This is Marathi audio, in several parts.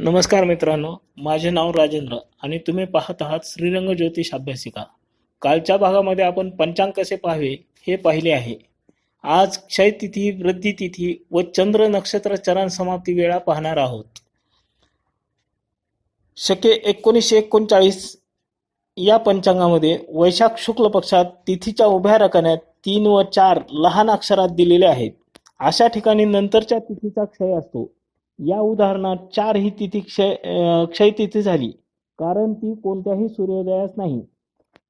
नमस्कार मित्रांनो माझे नाव राजेंद्र आणि तुम्ही पाहत आहात श्रीरंग ज्योतिष अभ्यासिका. कालच्या भागामध्ये आपण पंचांग कसे पाहावे हे पाहिले आहे. आज क्षय तिथी वृद्धी तिथी व चंद्र नक्षत्र चरण समाप्ती वेळा पाहणार आहोत. शके एकोणीसशे एकोणचाळीस या पंचांगामध्ये वैशाख शुक्ल पक्षात तिथीच्या उभ्या रकान्यात तीन व चार लहान अक्षरात दिलेले आहेत. अशा ठिकाणी नंतरच्या तिथीचा क्षय असतो. या उदाहरणात चार ही तिथी क्षय क्षयतिथी क्षय तिथी झाली. कारण ती कोणत्याही सूर्योदयास नाही.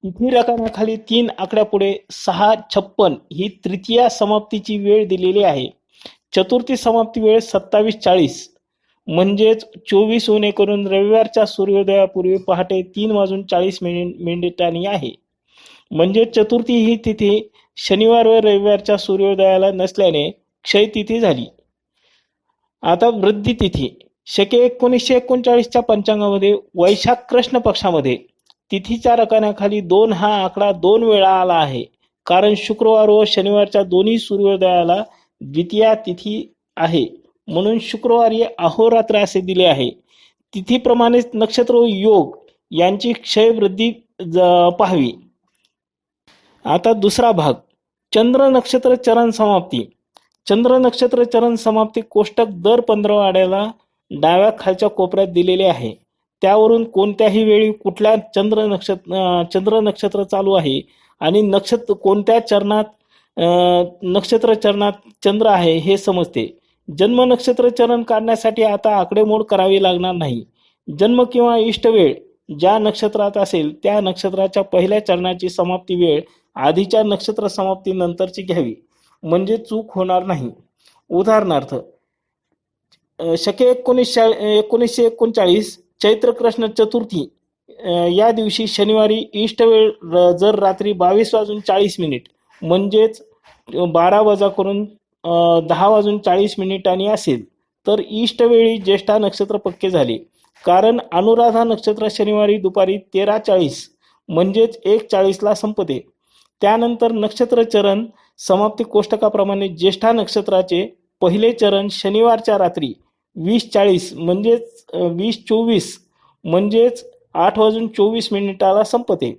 तिथी रकान्याखाली तीन आकड्यापुढे सहा छप्पन ही तृतीया समाप्तीची वेळ दिलेली आहे. चतुर्थी समाप्ती वेळ सत्तावीस चाळीस. म्हणजेच चोवीस उणे करून रविवारच्या सूर्योदयापूर्वी पहाटे तीन वाजून चाळीस मिनिट मिनिटांनी आहे. म्हणजे चतुर्थी ही तिथी शनिवार व रविवारच्या सूर्योदयाला नसल्याने क्षय तिथी झाली. आता वृद्धी तिथी. शके एकोणीसशे एकोणचाळीसच्या पंचांगामध्ये वैशाख कृष्ण पक्षामध्ये तिथीच्या रकान्याखाली दोन हा आकडा दोन वेळा आला आहे. कारण शुक्रवार व शनिवारच्या दोन्ही सूर्योदयाला द्वितीया तिथी आहे. म्हणून शुक्रवारी अहोरात्र असे दिले आहे. तिथीप्रमाणेच नक्षत्र व योग यांची क्षयवृद्धी ज- पाहावी. आता दुसरा भाग. चंद्र नक्षत्र चरण समाप्ती. चंद्र नक्षत्र चरण समाप्ती कोष्टक दर पंधरा आड्याला डाव्या खालच्या कोपऱ्यात दिलेले आहे. त्यावरून कोणत्याही वेळी कुठल्या चंद्र नक्षत्र चंद्र नक्षत्र चालू आहे आणि नक्षत्र कोणत्या चरणात नक्षत्र चरणात चंद्र आहे हे समजते. जन्म नक्षत्र चरण काढण्यासाठी आता आकडेमोड करावी लागणार नाही. जन्म किंवा इष्ट वेळ ज्या नक्षत्रात असेल त्या नक्षत्राच्या पहिल्या चरणाची समाप्ती वेळ आधीच्या नक्षत्र समाप्ती नंतरची घ्यावी. म्हणजे चूक होणार नाही. उदाहरणार्थ शके एकोणीसशे एकोणीसशे एकोणचाळीस चैत्र कृष्ण चतुर्थी या दिवशी शनिवारी इष्ट वेळ जर रात्री बावीस वाजून चाळीस मिनिट म्हणजेच बारा वजा करून दहा वाजून चाळीस मिनिटांनी असेल तर इष्ट वेळी ज्येष्ठा नक्षत्र पक्के झाले. कारण अनुराधा नक्षत्र शनिवारी दुपारी तेरा चाळीस म्हणजेच एक चाळीसला संपते. त्यानंतर नक्षत्र चरण समाप्ती कोष्टकाप्रमाणे ज्येष्ठा नक्षत्राचे पहिले चरण शनिवारच्या रात्री वीस चाळीस म्हणजेच वीस चोवीस म्हणजेच आठ वाजून चोवीस मिनिटाला संपते.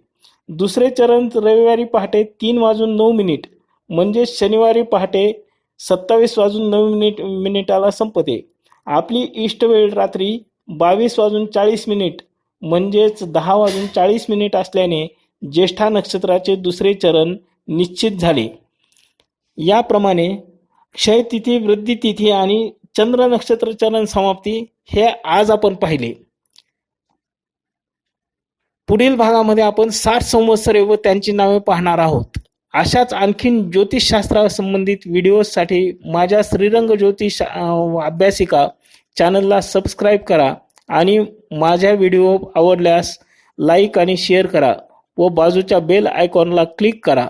दुसरे चरण रविवारी पहाटे तीन वाजून नऊ मिनिट म्हणजेच शनिवारी पहाटे सत्तावीस वाजून नऊ मिनिट मिनिटाला संपते. आपली इष्ट वेळ रात्री बावीस वाजून चाळीस मिनिट म्हणजेच दहा वाजून चाळीस मिनिट असल्याने ज्येष्ठा नक्षत्राचे दुसरे चरण निश्चित झाले. याप्रमाणे क्षयतिथी वृद्धितिथी तिथी आणि चंद्र नक्षत्र चरण समाप्ती हे आज आपण पाहिले. पुढील भागामध्ये आपण साठ संवत्सरे व त्यांची नावे पाहणार आहोत. अशाच आणखीन ज्योतिषशास्त्रासंबंधित व्हिडिओसाठी माझ्या श्रीरंग ज्योतिष अभ्यासिका चॅनलला सबस्क्राईब करा आणि माझ्या व्हिडिओ आवडल्यास लाईक आणि शेअर करा. व बाजूच्या बेल आयकॉनला क्लिक करा.